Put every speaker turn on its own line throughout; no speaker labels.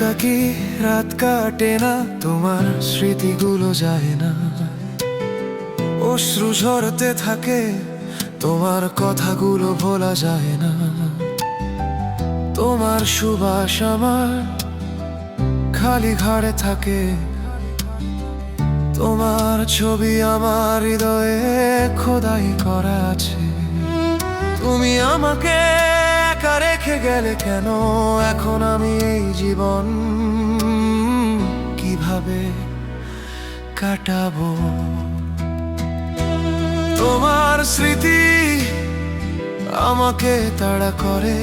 থাকি রাত কাটে না? তোমার স্মৃতিগুলো যায় না। অশ্রু ঝরতে থাকে, তোমার কথাগুলো ভোলা যায় না। তোমার সুবাস আমার খালি ঘাড়ে থাকে। তোমার ছবি আমার হৃদয়ে খোদাই করা আছে। তুমি আমাকে একা রেখে গেলে কেন? এখন আমি এই জীবন কীভাবে কাটাবো? তোমার স্মৃতি আমাকে তাড়া করে।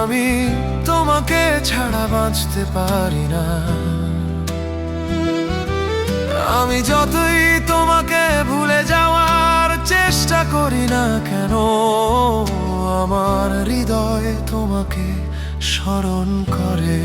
আমি তোমাকে ছাড়া বাঁচতে পারি না। আমি যতই করি না কেন? আমার হৃদয় তোমাকে স্মরণ করে।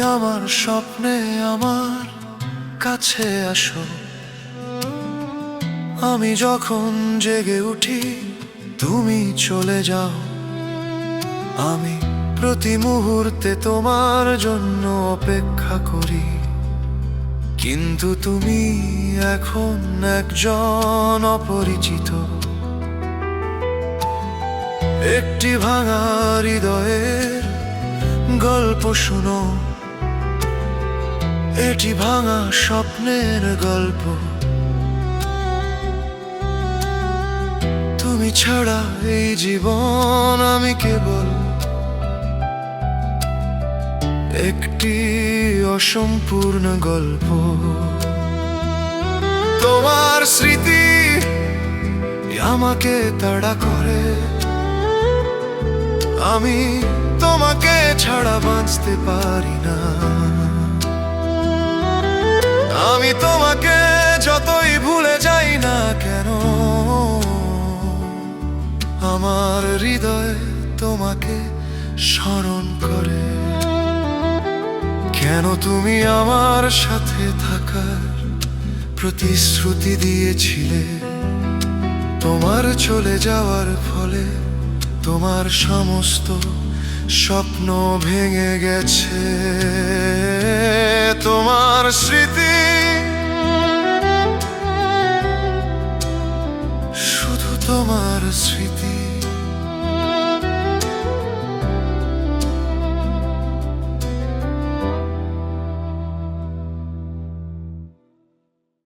আমার স্বপ্নে আমার কাছে আসো। আমি যখন জেগে উঠি, তুমি চলে যাও। আমি প্রতি মুহূর্তে তোমার জন্য অপেক্ষা করি। কিন্তু তুমি এখন একজন অপরিচিত। একটি ভাঙা হৃদয়ের গল্প শুনো। এটি ভাঙা স্বপ্নের গল্প। তুমি ছাড়া এই জীবন আমি কেবল একটি অসম্পূর্ণ গল্প। তোমার স্মৃতি আমাকে তাড়া করে। আমি তোমাকে ছাড়া বাঁচতে পারি না। হৃদয় তোমাকে স্মরণ করে। কেন তুমি আমার সাথে থাকার প্রতিশ্রুতি দিয়েছিলে? তোমার চলে যাওয়ার ফলে তোমার সমস্ত স্বপ্ন ভেঙে গেছে। তোমার স্মৃতি শুধু তোমার স্মৃতি।